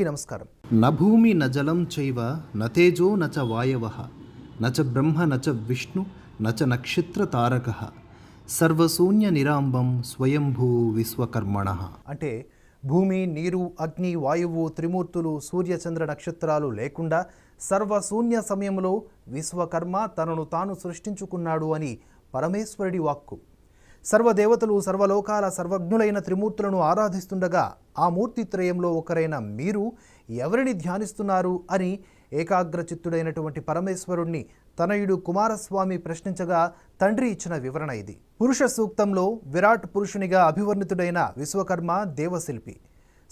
నమస్కారం. న భూమి న జలం చైవ న తేజో న చ వాయవ న చ బ్రహ్మ న చ విష్ణు న చ నక్షత్ర తారక సర్వశూన్య నిరాంబం స్వయంభూ విశ్వకర్మణ అంటే భూమి నీరు అగ్ని వాయువు త్రిమూర్తులు సూర్య చంద్ర నక్షత్రాలు లేకుండా సర్వశూన్య సమయంలో విశ్వకర్మ తనను తాను సృష్టించుకున్నాడు అని పరమేశ్వరుడి వాక్కు. సర్వదేవతలు సర్వలోకాల సర్వజ్ఞులైన త్రిమూర్తులను ఆరాధిస్తుండగా ఆ మూర్తిత్రయంలో ఒకరైన మీరు ఎవరిని ధ్యానిస్తున్నారు అని ఏకాగ్రచిత్తుడైనటువంటి పరమేశ్వరుణ్ణి తనయుడు కుమారస్వామి ప్రశ్నించగా తండ్రి ఇచ్చిన వివరణ ఇది. పురుష సూక్తంలో విరాట్ పురుషునిగా అభివర్ణితుడైన విశ్వకర్మ దేవశిల్పి.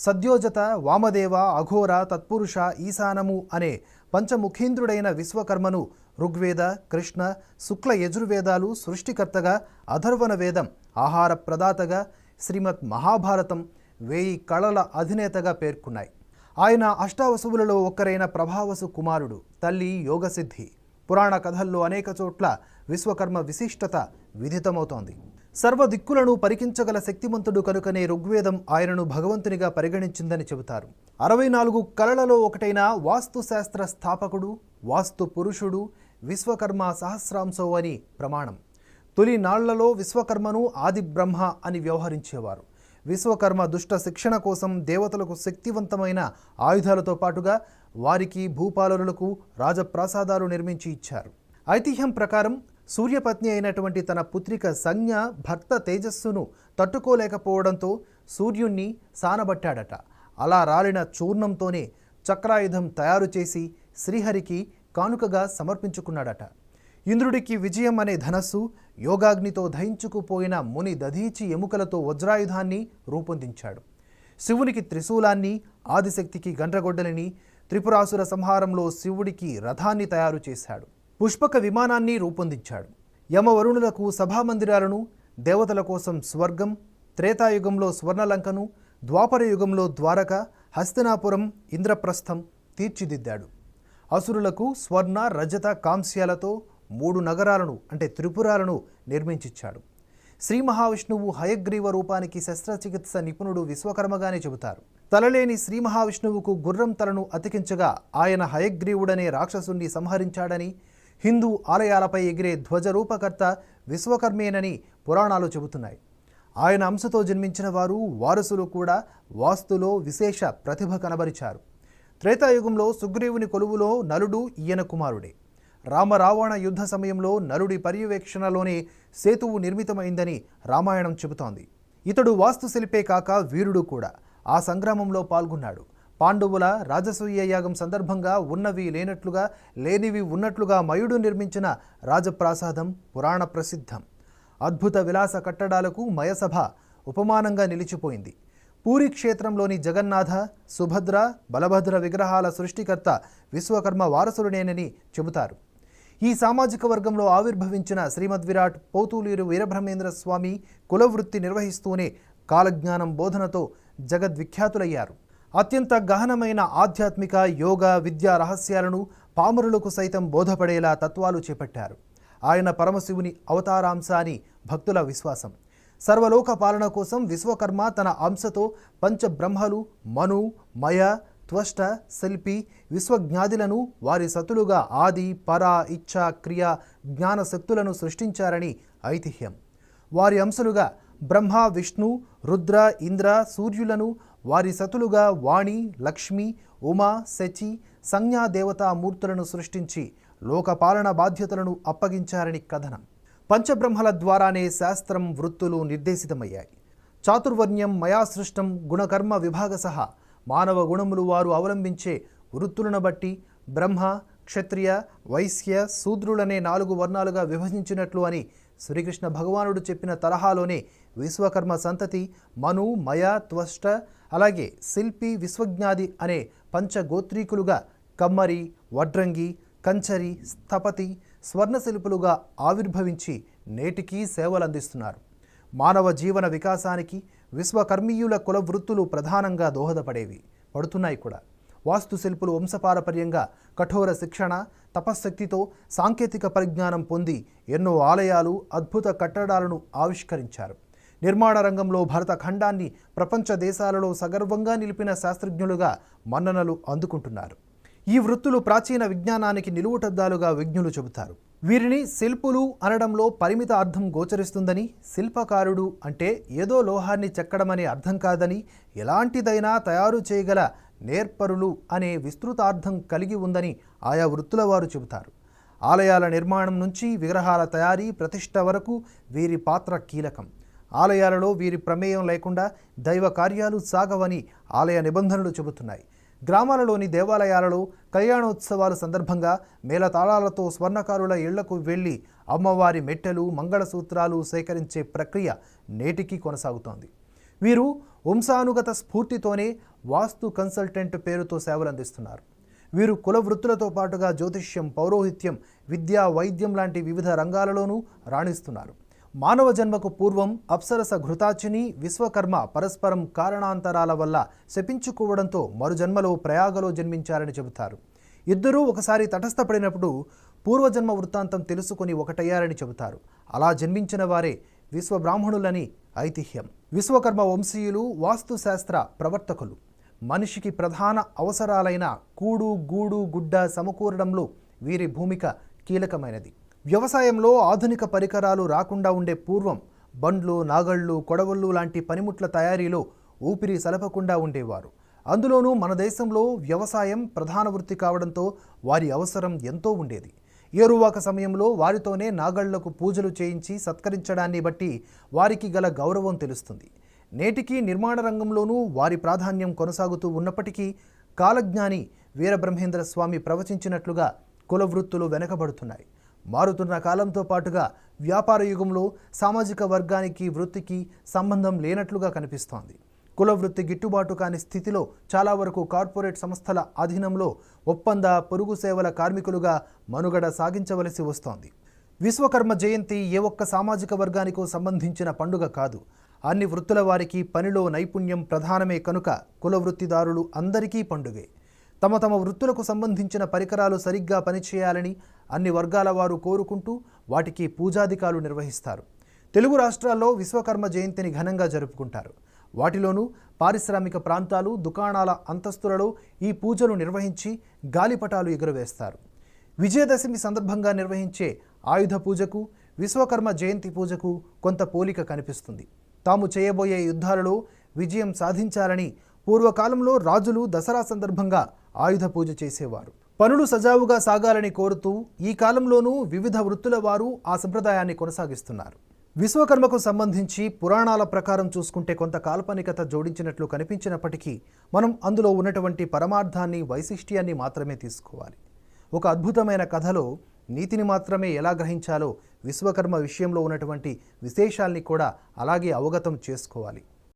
సద్యోజత వామదేవ అఘోర తత్పురుష ఈశానము అనే పంచముఖీంద్రుడైన విశ్వకర్మను ఋగ్వేద కృష్ణ శుక్ల యజుర్వేదాలు సృష్టికర్తగా అధర్వణ వేదం ఆహార ప్రదాతగా శ్రీమద్ మహాభారతం వేయి కళల అధినేతగా పేర్కొన్నాయి. ఆయన అష్టావసువులలో ఒక్కరైన ప్రభావసు కుమారుడు తల్లి యోగసిద్ధి. పురాణ కథల్లో అనేక చోట్ల విశ్వకర్మ విశిష్టత విదితమవుతోంది సర్వ దిక్కులను పరికించగల శక్తిమంతుడు కనుకనే ఋగ్వేదం ఆయనను భగవంతునిగా పరిగణించిందని చెబుతారు. అరవై నాలుగు కళలలో ఒకటైన వాస్తుశాస్త్ర స్థాపకుడు వాస్తు పురుషుడు విశ్వకర్మ సహస్రాంశో అని ప్రమాణం. తొలి నాళ్ళలో విశ్వకర్మను ఆది బ్రహ్మ అని వ్యవహరించేవారు. విశ్వకర్మ దుష్ట శిక్షణ కోసం దేవతలకు శక్తివంతమైన ఆయుధాలతో పాటుగా వారికి భూపాలనులకు రాజప్రాసాదాలు నిర్మించి ఇచ్చారు. ఐతిహ్యం ప్రకారం సూర్యపత్ని అయినటువంటి తన పుత్రిక సంజ్ఞ భర్త తేజస్సును తట్టుకోలేకపోవడంతో సూర్యుణ్ణి సానబట్టాడట. అలా రాలిన చూర్ణంతోనే చక్రాయుధం తయారు చేసి శ్రీహరికి కానుకగా సమర్పించుకున్నాడట. ఇంద్రుడికి విజయం అనే ధనస్సు యోగాగ్నితో దహించుకుపోయిన ముని దధీచి ఎముకలతో వజ్రాయుధాన్ని రూపొందించాడు. శివునికి త్రిశూలాన్ని ఆదిశక్తికి గండ్రగొడ్డలిని త్రిపురాసుర సంహారంలో శివుడికి రథాన్ని తయారు చేశాడు. పుష్పక విమానాన్ని రూపొందించాడు. యమవరుణులకు సభామందిరాలను దేవతల కోసం స్వర్గం త్రేతాయుగంలో స్వర్ణలంకను ద్వాపర యుగంలో ద్వారక హస్తినాపురం ఇంద్రప్రస్థం తీర్చిదిద్దాడు. అసురులకు స్వర్ణ రజత కాంస్యాలతో మూడు నగరాలను అంటే త్రిపురాలను నిర్మించిచ్చాడు. శ్రీ మహావిష్ణువు హయగ్రీవ రూపానికి శస్త్రచికిత్స నిపుణుడు విశ్వకర్మగానే చెబుతారు. తలలేని శ్రీ మహావిష్ణువుకు గుర్రం తలను అతికించగా ఆయన హయగ్రీవుడనే రాక్షసుణ్ణి సంహరించాడని హిందూ ఆలయాలపై ఎగిరే ధ్వజరూపకర్త విశ్వకర్మేనని పురాణాలు చెబుతున్నాయి. ఆయన అంశతో జన్మించిన వారు వారసులు కూడా వాస్తులో విశేష ప్రతిభ కనబరిచారు. త్రేతాయుగంలో సుగ్రీవుని కొలువులో నలుడు ఈయన కుమారుడే. రామరావణ యుద్ధ సమయంలో నలుడి పర్యవేక్షణలోనే సేతువు నిర్మితమైందని రామాయణం చెబుతోంది. ఇతడు వాస్తుశిల్పే కాక వీరుడు కూడా ఆ సంగ్రామంలో పాల్గొన్నాడు. పాండవుల రాజసూయ యాగం సందర్భంగా ఉన్నవి లేనట్లుగా లేనివి ఉన్నట్లుగా మయుడు నిర్మించిన రాజప్రాసాదం పురాణ ప్రసిద్ధం. అద్భుత విలాస కట్టడాలకు మయసభ ఉపమానంగా నిలిచిపోయింది. పూరి క్షేత్రంలోని జగన్నాథ సుభద్ర బలభద్ర విగ్రహాల సృష్టికర్త విశ్వకర్మ వారసుడునేనని చెబుతారు. ఈ సామాజిక వర్గంలో ఆవిర్భవించిన శ్రీమద్ విరాట్ పోతూలీరు వీరబ్రహ్మేంద్ర స్వామి కులవృత్తి నిర్వహిస్తూనే కాలజ్ఞానం బోధనతో జగద్విఖ్యాతులయ్యారు. అత్యంత గహనమైన ఆధ్యాత్మిక యోగ విద్యా రహస్యాలను పామరులకు సైతం బోధపడేలా తత్వాలు చేపట్టారు. ఆయన పరమశివుని అవతారాంశ అని భక్తుల విశ్వాసం. సర్వలోక పాలన కోసం విశ్వకర్మ తన అంశతో పంచబ్రహ్మలు మను మయ త్వష్ట శిల్పి విశ్వజ్ఞాదులను వారి సతులుగా ఆది పర ఇచ్ఛ క్రియ జ్ఞాన శక్తులను సృష్టించారని ఐతిహ్యం. వారి అంశలుగా బ్రహ్మ విష్ణు రుద్ర ఇంద్ర సూర్యులను వారి సతులుగా వాణి లక్ష్మి ఉమా శచి సంజ్ఞాదేవతా మూర్తులను సృష్టించి లోకపాలన బాధ్యతలను అప్పగించారని కథనం. పంచబ్రహ్మల ద్వారానే శాస్త్రం వృత్తులు నిర్దేశితమయ్యాయి. చాతుర్వర్ణ్యం మయాసృష్టం గుణకర్మ విభాగ సహా మానవ గుణములు వారు అవలంబించే వృత్తులను బట్టి బ్రహ్మ క్షత్రియ వైశ్య శూద్రులనే నాలుగు వర్ణాలుగా విభజించినట్లు అని శ్రీకృష్ణ భగవానుడు చెప్పిన తరహాలోనే విశ్వకర్మ సంతతి మను మయ త్వష్ట అలాగే శిల్పి విశ్వజ్ఞాది అనే పంచగోత్రీకులుగా కమ్మరి వడ్రంగి కంచరి స్థపతి స్వర్ణశిల్పులుగా ఆవిర్భవించి నేటికీ సేవలందిస్తున్నారు. మానవ జీవన వికాసానికి విశ్వకర్మీయుల కుల వృత్తులు ప్రధానంగా దోహదపడేవి. పడుతున్నాయి కూడా. వాస్తుశిల్పులు వంశపారపర్యంగా కఠోర శిక్షణ తపశ్శక్తితో సాంకేతిక పరిజ్ఞానం పొంది ఎన్నో ఆలయాలు అద్భుత కట్టడాలను ఆవిష్కరించారు. నిర్మాణ రంగంలో భరత ఖండాన్ని ప్రపంచ దేశాలలో సగర్వంగా నిలిపిన శాస్త్రజ్ఞులుగా మన్ననలు అందుకుంటున్నారు. ఈ వృత్తులు ప్రాచీన విజ్ఞానానికి నిలువుటద్దాలుగా విజ్ఞులు చెబుతారు. వీరిని శిల్పులు అనడంలో పరిమిత అర్థం గోచరిస్తుందని శిల్పకారుడు అంటే ఏదో లోహాన్ని చెక్కడమనే అర్థం కాదని ఎలాంటిదైనా తయారు చేయగల నేర్పరులు అనే విస్తృతార్థం కలిగి ఉందని ఆయా వృత్తుల వారు చెబుతారు. ఆలయాల నిర్మాణం నుంచి విగ్రహాల తయారీ ప్రతిష్ట వరకు వీరి పాత్ర కీలకం. ఆలయాలలో వీరి ప్రమేయం లేకుండా దైవ కార్యాలు సాగవని ఆలయ నిబంధనలు చెబుతున్నాయి. గ్రామాలలోని దేవాలయాలలో కళ్యాణోత్సవాల సందర్భంగా మేళతాళాలతో స్వర్ణకారుల ఇళ్ళకు వెళ్ళి అమ్మవారి మెట్టెలు మంగళసూత్రాలు సేకరించే ప్రక్రియ నేటికీ కొనసాగుతోంది. వీరు వంశానుగత స్ఫూర్తితోనే వాస్తు కన్సల్టెంట్ పేరుతో సేవలందిస్తున్నారు. వీరు కుల వృత్తులతో పాటుగా జ్యోతిష్యం పౌరోహిత్యం విద్య వైద్యం లాంటి వివిధ రంగాలలోనూ రాణిస్తున్నారు. మానవ జన్మకు పూర్వం అప్సరస ఘృతాచిని విశ్వకర్మ పరస్పరం కారణాంతరాల వల్ల శపించుకోవడంతో మరు జన్మలో ప్రయాగలో జన్మించారని చెబుతారు. ఇద్దరూ ఒకసారి తటస్థపడినప్పుడు పూర్వజన్మ వృత్తాంతం తెలుసుకొని ఒకటయ్యారని చెబుతారు. అలా జన్మించిన వారే విశ్వబ్రాహ్మణులని ఐతిహ్యం. విశ్వకర్మ వంశీయులు వాస్తుశాస్త్ర ప్రవర్తకులు. మనిషికి ప్రధాన అవసరాలైన కూడు గూడు గుడ్డ సమకూరడంలో వీరి భూమిక కీలకమైనది. వ్యవసాయంలో ఆధునిక పరికరాలు రాకుండా ఉండే పూర్వం బండ్లు నాగళ్ళు కొడవళ్ళు లాంటి పనిముట్ల తయారీలో ఊపిరి సలపకుండా ఉండేవారు. అందులోనూ మన దేశంలో వ్యవసాయం ప్రధాన వృత్తి కావడంతో వారి అవసరం ఎంతో ఉండేది. ఏరువాక సమయంలో వారితోనే నాగళ్ళకు పూజలు చేయించి సత్కరించడాన్ని బట్టి వారికి గల గౌరవం తెలుస్తుంది. నేటికి నిర్మాణ రంగంలోనూ వారి ప్రాధాన్యం కొనసాగుతూ ఉన్నప్పటికీ కాలజ్ఞాని వీరబ్రహ్మేంద్ర స్వామి ప్రవచించినట్లుగా కుల వృత్తులు వెనకబడుతున్నాయి. మారుతున్న కాలంతో పాటుగా వ్యాపార యుగంలో సామాజిక వర్గానికి వృత్తికి సంబంధం లేనట్లుగా కనిపిస్తోంది. కులవృత్తి గిట్టుబాటు కాని స్థితిలో చాలా వరకు కార్పొరేట్ సంస్థల అధీనంలో ఒప్పంద పొరుగు సేవల కార్మికులుగా మనుగడ సాగించవలసి వస్తోంది. విశ్వకర్మ జయంతి ఏ ఒక్క సామాజిక వర్గానికో సంబంధించిన పండుగ కాదు. అన్ని వృత్తుల వారికి పనిలో నైపుణ్యం ప్రధానమే కనుక కులవృత్తిదారులు అందరికీ పండుగే. తమ తమ వృత్తులకు సంబంధించిన పరికరాలు సరిగ్గా పనిచేయాలని అన్ని వర్గాల వారు కోరుకుంటూ వాటికి పూజాధికాలు నిర్వహిస్తారు. తెలుగు రాష్ట్రాల్లో విశ్వకర్మ జయంతిని ఘనంగా జరుపుకుంటారు. వాటిలోనూ పారిశ్రామిక ప్రాంతాలు దుకాణాల అంతస్తులలో ఈ పూజలు నిర్వహించి గాలిపటాలు ఎగురవేస్తారు. విజయదశమి సందర్భంగా నిర్వహించే ఆయుధ పూజకు విశ్వకర్మ జయంతి పూజకు కొంత పోలిక కనిపిస్తుంది. తాము చేయబోయే యుద్ధాలలో విజయం సాధించాలని పూర్వకాలంలో రాజులు దసరా సందర్భంగా ఆయుధ పూజ చేసేవారు. పనులు సజావుగా సాగాలని కోరుతూ ఈ కాలంలోనూ వివిధ వృత్తుల వారు ఆ సంప్రదాయాన్ని కొనసాగిస్తున్నారు. విశ్వకర్మకు సంబంధించి పురాణాల ప్రకారం చూసుకుంటే కొంత కాల్పనికత జోడించినట్లు కనిపించినప్పటికీ మనం అందులో ఉన్నటువంటి పరమార్థాన్ని వైశిష్ట్యాన్ని మాత్రమే తీసుకోవాలి. ఒక అద్భుతమైన కథలో నీతిని మాత్రమే ఎలా గ్రహించాలో విశ్వకర్మ విషయంలో ఉన్నటువంటి విశేషాల్ని కూడా అలాగే అవగతం చేసుకోవాలి.